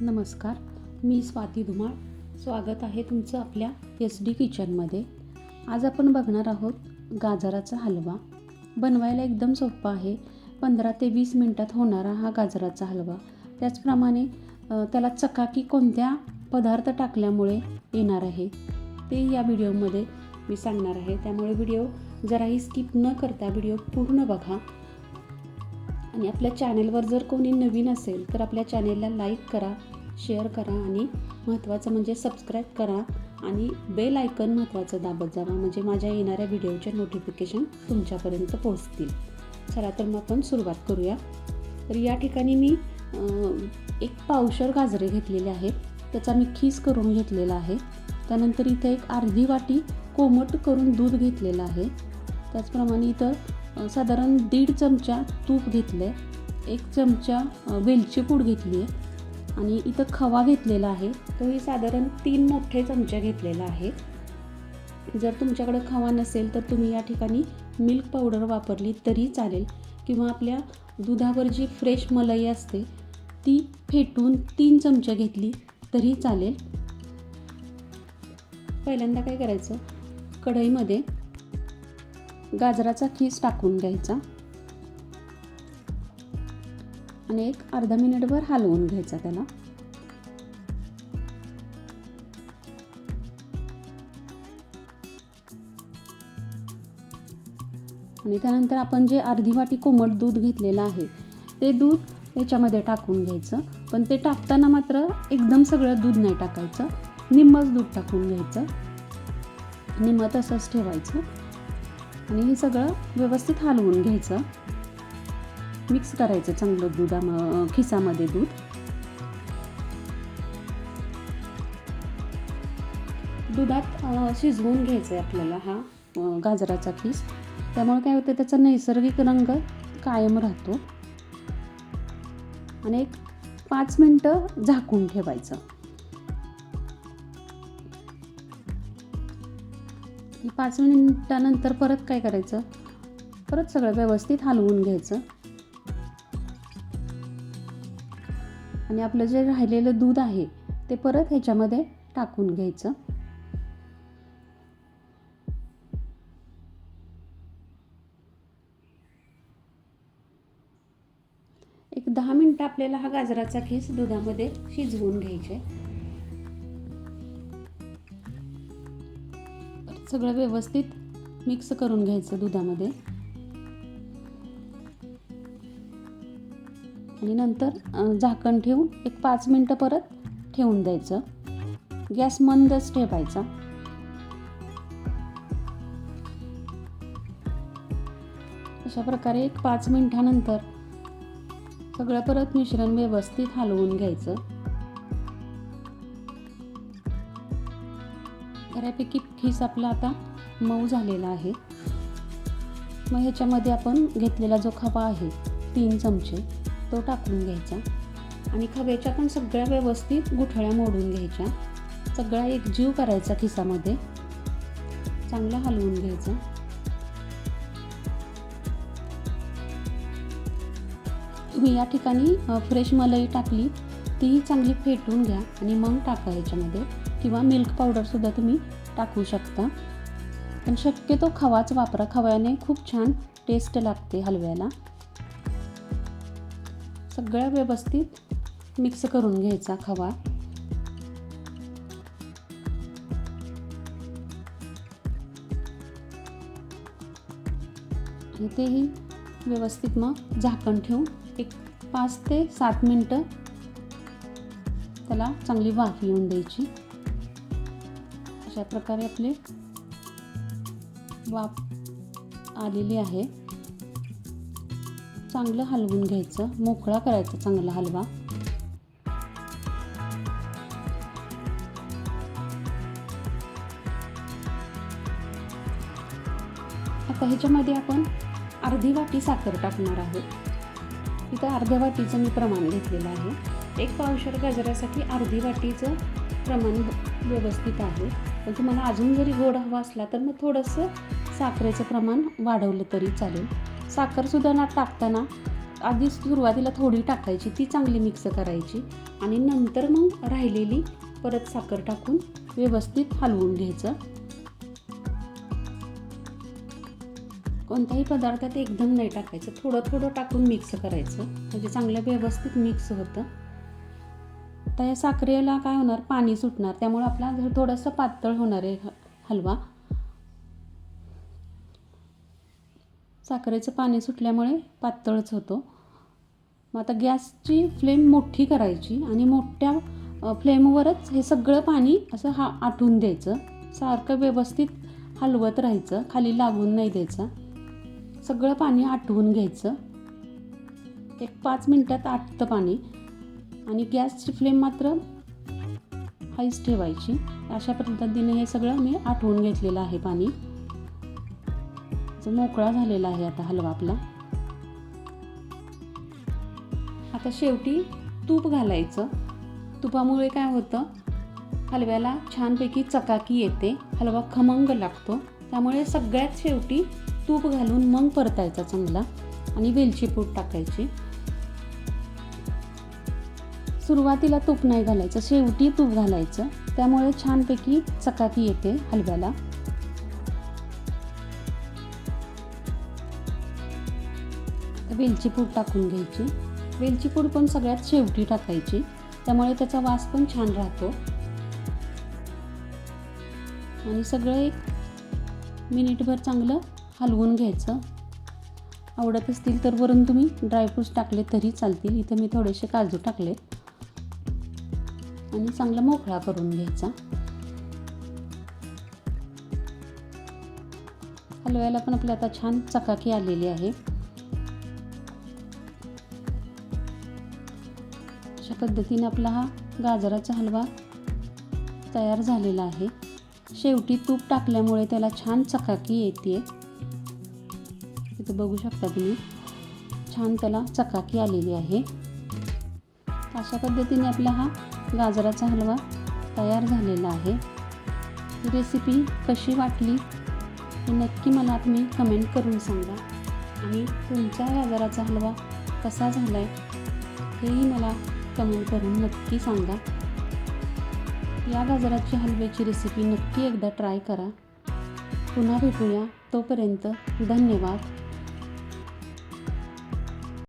नमस्कार मी स्वाती धुमाळ. स्वागत आहे तुमचं आपल्या एस डी किचनमध्ये आज आपण बघणार आहोत गाजराचा हलवा. बनवायला एकदम सोपा आहे. पंधरा ते वीस मिनटात होणारा हा गाजराचा हलवा. त्याचप्रमाणे त्याला चकाकी कोणत्या पदार्थ टाकल्यामुळे येणार आहे ते या व्हिडिओमध्ये मी सांगणार आहे. त्यामुळे व्हिडिओ जराही स्किप न करता व्हिडिओ पूर्ण बघा. आणि आपल्या चॅनेलवर जर कोणी नवीन असेल तर आपल्या चॅनेलला लाईक करा शेअर करा आणि महत्त्वाचं म्हणजे सबस्क्राईब करा आणि बेल आयकन महत्त्वाचं दाबत जावा म्हणजे माझ्या येणाऱ्या व्हिडिओचे नोटिफिकेशन तुमच्यापर्यंत पोहोचतील. चला तर मग आपण सुरुवात करूया. तर या ठिकाणी मी एक पावशर गाजरे घेतलेले आहेत. त्याचा मी खीस करून घेतलेला आहे. त्यानंतर इथे एक अर्धी वाटी कोमट करून दूध घेतलेलं आहे. त्याचप्रमाणे इथं साधारण दीड चमचा तूप घेतलं आहे एक चमचा वेलचीपूड वेलची पूड घेतली आहे आणि इथं खवा घेतलेला आहे. तोही साधारण तीन मोठे चमचे घेतलेला आहे. जर तुमच्याकडे खवा नसेल तर तुम्ही या ठिकाणी मिल्क पावडर वापरली तरी चालेल किंवा आपल्या दुधावर जी फ्रेश मलाई असते ती फेटून तीन चमचे घेतली तरी चालेल. पहिल्यांदा काय करायचं? कढईमध्ये गाजराचा खीस टाकून घ्यायचा. आणि एक अर्धा मिनिटभर हलवून घ्यायचा त्याला. आणि त्यानंतर आपण जे अर्धी वाटी कोमट दूध घेतलेलं आहे ते दूध त्याच्यामध्ये टाकून घ्यायचं. पण ते टाकताना मात्र एकदम सगळं दूध नाही टाकायचं. निम्मच दूध टाकून घ्यायचं. निम्म तसंच ठेवायचं. आणि हे सगळं व्यवस्थित हलवून घ्यायचं. मिक्स करायचं चांगलं दुधा खिसामध्ये दूध. दुधात शिजवून घ्यायचं आहे आपल्याला हा गाजराचा खीस. त्यामुळे काय होतं त्याचा नैसर्गिक रंग कायम राहतो. आणि एक पाच मिनटं झाकून ठेवायचं. पाच मिनिटानंतर परत काय करायचं? परत सगळं व्यवस्थित हलवून घ्यायचं. आणि आपलं जे राहिलेलं दूध आहे ते परत ह्याच्यामध्ये टाकून घ्यायचं. एक दहा मिनटं आपल्याला हा गाजराचा खीस दुधामध्ये शिजवून घ्यायचे. सगळं व्यवस्थित मिक्स करून घ्यायचं दुधामध्ये. आणि नंतर झाकण ठेवून एक पाच मिनटं परत ठेवून द्यायचं. गॅस मंदच ठेवायचा. अशा प्रकारे एक पाच मिनिटानंतर सगळं परत मिश्रण व्यवस्थित हलवून घ्यायचं. बऱ्यापैकी खीस आपला आता मऊ झालेला आहे. मग ह्याच्यामध्ये आपण घेतलेला जो खवा आहे तीन चमचे तो टाकून घ्यायचा. आणि खव्याच्या पण सगळ्या व्यवस्थित गुठळ्या मोडून घ्यायच्या. सगळा एक जीव करायचा खिसामध्ये. चांगला हलवून घ्यायचा. तुम्ही या ठिकाणी फ्रेश मलाई टाकली तीही चांगली फेटून घ्या आणि मग टाका याच्यामध्ये किंवा मिल्क पावडरसुद्धा तुम्ही टाकू शकता. पण शक्यतो खवाच वापरा. खव्याने खूप छान टेस्ट लागते हलव्याला. सगळ्या व्यवस्थित मिक्स करून घ्यायचा खवा. आणि तेही व्यवस्थित मग झाकण ठेवून एक पाच ते सात मिनटं त्याला चांगली वाफ येऊन द्यायची. अशा प्रकारे आपले वाफ आलेली आहे. चांगलं हलवून घ्यायचं. मोकळा करायचा चांगला हलवा. आता ह्याच्यामध्ये आपण अर्धी वाटी साखर टाकणार आहोत. इथं अर्ध्या वाटीचं मी प्रमाण घेतलेलं आहे. एक पावशर गाजरासाठी अर्धी वाटीचं प्रमाण व्यवस्थित आहे. पण तुम्हाला अजून जरी गोड हवा असला तर मग थोडंसं साखरेचं प्रमाण वाढवलं तरी चालेल. साखरसुद्धा ना टाकताना आधी सुरुवातीला थोडी टाकायची ती चांगली मिक्स करायची आणि नंतर मग राहिलेली परत साखर टाकून व्यवस्थित हलवून घ्यायचं. कोणताही पदार्थात एकदम नाही टाकायचं थोडं थोडं टाकून मिक्स करायचं. म्हणजे चांगलं व्यवस्थित मिक्स होतं. आता या साखरेला काय होणार? पाणी सुटणार. त्यामुळे आपला थोडंसं पातळ होणार आहे हलवा. साखरेचं पाणी सुटल्यामुळे पातळच होतो. मग आता गॅसची फ्लेम मोठी करायची आणि मोठ्या फ्लेमवरच हे सगळं पाणी असं हा आटून द्यायचं. सारखं व्यवस्थित हलवत राहायचं. खाली लागून नाही द्यायचं. सगळं पाणी आटवून घ्यायचं. एक पाच मिनटात आटतं पाणी. आणि गॅसची फ्लेम मात्र हाईच ठेवायची. अशा पद्धतीने हे सगळं मी आठवून घेतलेलं आहे पाणी. मोकळा झालेला आहे आता हलवा आपला. आता शेवटी तूप घालायचं. तुपामुळे काय होतं? हलव्याला छानपैकी चकाकी येते. हलवा खमंग लागतो. त्यामुळे सगळ्यात शेवटी तूप घालून मग परतायचा चांगला. आणि वेलची पूड टाकायची. सुरुवातीला तूप नाही घालायचं शेवटी तूप घालायचं. त्यामुळे छानपैकी चकाकी येते हलव्याला. वेलची पूड टाकून घ्यायची. वेलची पूड पण सगळ्यात शेवटी टाकायची. त्यामुळे त्याचा वास पण छान राहतो. आणि सगळं एक मिनिटभर चांगलं हलवून घ्यायचं. आवडत असतील तर वरून तुम्ही ड्रायफ्रूट्स टाकले तरी चालतील. इथं मी थोडेसे काजू टाकले आणि चांगला मोकळा करून घ्यायचा. हलव्याला पण आपल्या आता छान चकाकी आलेली आहे. अशा पद्धतीने आपला हा गाजराचा हलवा तयार झालेला आहे. शेवटी तूप टाकल्यामुळे त्याला छान चकाकी येते इथं बघू शकता तुम्ही छान त्याला चकाकी आलेली आहे. अशा पद्धतीने आपला हा गाजराचा हलवा तयार झालेला आहे. ही रेसिपी कशी वाटली हे नक्की मला तुम्ही कमेंट करून सांगा. आणि तुमचा गाजराचा हलवा कसा झाला आहे हेही मला कमेंट करून नक्की सांगा. या गाजराची हलव्याची रेसिपी नक्की एकदा ट्राय करा. पुन्हा भेटूया तोपर्यंत धन्यवाद.